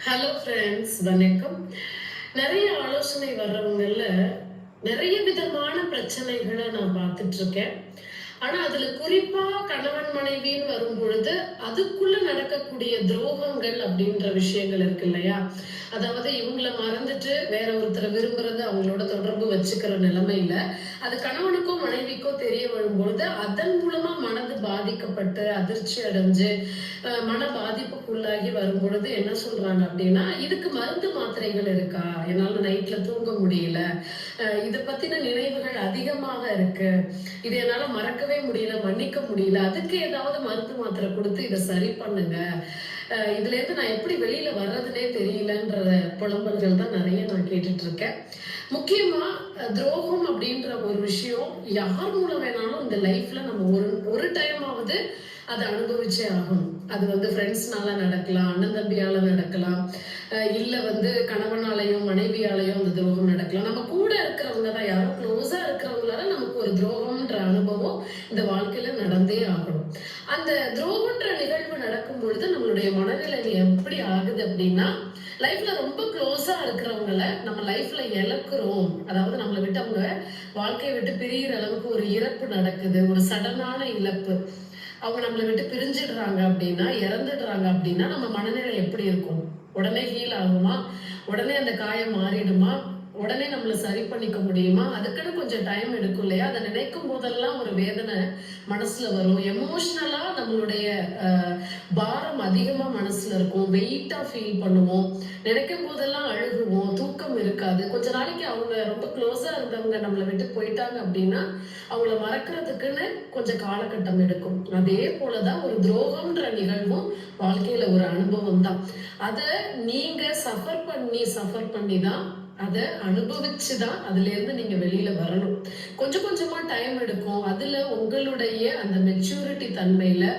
Hello friends வணக்கம். நிறைய ஆலோசனை வர்றவங்கல்ல நிறைய விதமான பிரச்சனைகளை நான் பார்த்துட்டு இருக்கேன் ஆனா அதுல குறிப்பா கணவன் மனைவின்னு வரும் பொழுது அதுக்குள்ள நடக்கக்கூடிய துரோகங்கள் அப்படின்ற விஷயங்கள் இருக்கு இல்லையா? அதாவது இவங்களை மறந்துட்டு வேற ஒருத்தரை விரும்புறது அவங்களோட தொடர்பு வச்சுக்கிற நிலைமையில அது கணவனுக்கோ மனைவிக்கோ தெரிய வரும்பொழுது அதன் மூலமா மனது பாதிக்கப்பட்டு அதிர்ச்சி அடைஞ்சு மன பாதிப்புக்குள்ளாகி வரும் பொழுது என்ன சொல்றாங்க அப்படின்னா இதுக்கு மருந்து மாத்திரைகள் இருக்கா? என்னால நைட்ல தூங்க முடியல. அஹ், இதை பத்தின நினைவுகள் அதிகமாக இருக்கு. இது என்னால மறக்கவே முடியல மன்னிக்க முடியல. அதுக்கு ஏதாவது மருந்து மாத்திரை கொடுத்து இதை சரி பண்ணுங்க. இதுல இருந்து நான் எப்படி வெளியில வர்றதுனே தெரியலன்ற புலம்பல்கள் தான் நிறைய நான் கேட்டுட்டு இருக்கேன் முக்கியமா துரோகம் அப்படின்ற ஒரு விஷயம் யார் மூலம் வேணாலும் இந்த லைஃப்ல நம்ம ஒரு ஒரு டைம் வந்து அதை அனுபவிச்சே ஆகணும். அது வந்து ஃப்ரெண்ட்ஸ்னால நடக்கலாம் அண்ணன் தம்பியால நடக்கலாம் இல்லை வந்து கணவனாலையும் மனைவியாலையும் அந்த துரோகம் நடக்கலாம். நம்ம கூட இருக்கிறவங்க தான் யாரும் க்ளோஸா இருக்கிறவங்களால நமக்கு ஒரு துரோகம்ன்ற அனுபவம் இந்த வாழ்க்கையில நடந்தே ஆகணும். அந்த துரோகம்ன்ற நிகழ்வு நடக்கும் பொழுது நம்மளுடைய மனநிலை எப்படி ஆகுது அப்படின்னா லைஃப்ல ரொம்ப க்ளோஸா இருக்கிறவங்கள நம்ம லைஃப்ல இழக்கிறோம். அதாவது நம்மளை விட்டு அவங்க வாழ்க்கையை விட்டு பிரியிற அளவுக்கு ஒரு இறப்பு நடக்குது ஒரு சடனான இழப்பு. அவங்க நம்மளை விட்டு பிரிஞ்சிடுறாங்க அப்படின்னா இறந்துடுறாங்க அப்படின்னா நம்ம மனநிலை எப்படி இருக்கும்? உடனே ஹீல் ஆகுமா? உடனே அந்த காயம் மாறிடுமா? உடனே நம்மள சரி பண்ணிக்க முடியுமா? அதுக்குன்னு கொஞ்சம் டைம் எடுக்கும் இல்லையா? அதை நினைக்கும் போதெல்லாம் ஒரு வேதனை மனசுல வரும். எமோஷ்னலா நம்மளுடைய பாரம் அதிகமா மனசுல இருக்கும். வெயிட்டா ஃபீல் பண்ணுவோம். நினைக்கும் போதெல்லாம் அழுகுவோம். தூக்கம் இருக்காது. கொஞ்ச நாளைக்கு அவங்க ரொம்ப க்ளோஸா இருந்தவங்க நம்மளை விட்டு போயிட்டாங்க அப்படின்னா அவங்கள மறக்கிறதுக்குன்னு கொஞ்சம் காலகட்டம் எடுக்கும். அதே போலதான் ஒரு துரோகம்ன்ற நிகழ்வும் வாழ்க்கையில ஒரு அனுபவம் தான். அதை நீங்க சஃபர் பண்ணி சஃபர் பண்ணி தான் அதை அனுபவிச்சு தான் அதுலேருந்து நீங்கள் வெளியில் வரணும். கொஞ்சம் கொஞ்சமாக டைம் எடுக்கும். அதில் உங்களுடைய அந்த மெச்சூரிட்டி தன்மையில்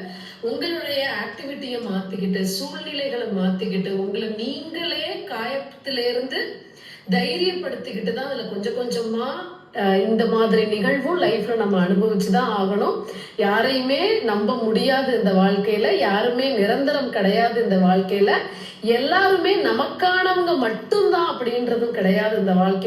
உங்களுடைய ஆக்டிவிட்டியை மாற்றிக்கிட்டு சூழ்நிலைகளை மாற்றிக்கிட்டு உங்களை நீங்களே காயத்திலேருந்து இருந்து தைரியப்படுத்திக்கிட்டு தான் அதில் கொஞ்சம் கொஞ்சமாக இந்த மாதிரி நிகழ்வும் லைஃப்ல நம்ம அனுபவிச்சுதான் ஆகணும். யாரையுமே நம்ப முடியாது இந்த வாழ்க்கையில யாருமே நிரந்தரம் கிடையாது இந்த வாழ்க்கையில. எல்லாருமே நமக்கானவங்க மட்டும்தான் அப்படின்றதும் கிடையாது இந்த வாழ்க்கை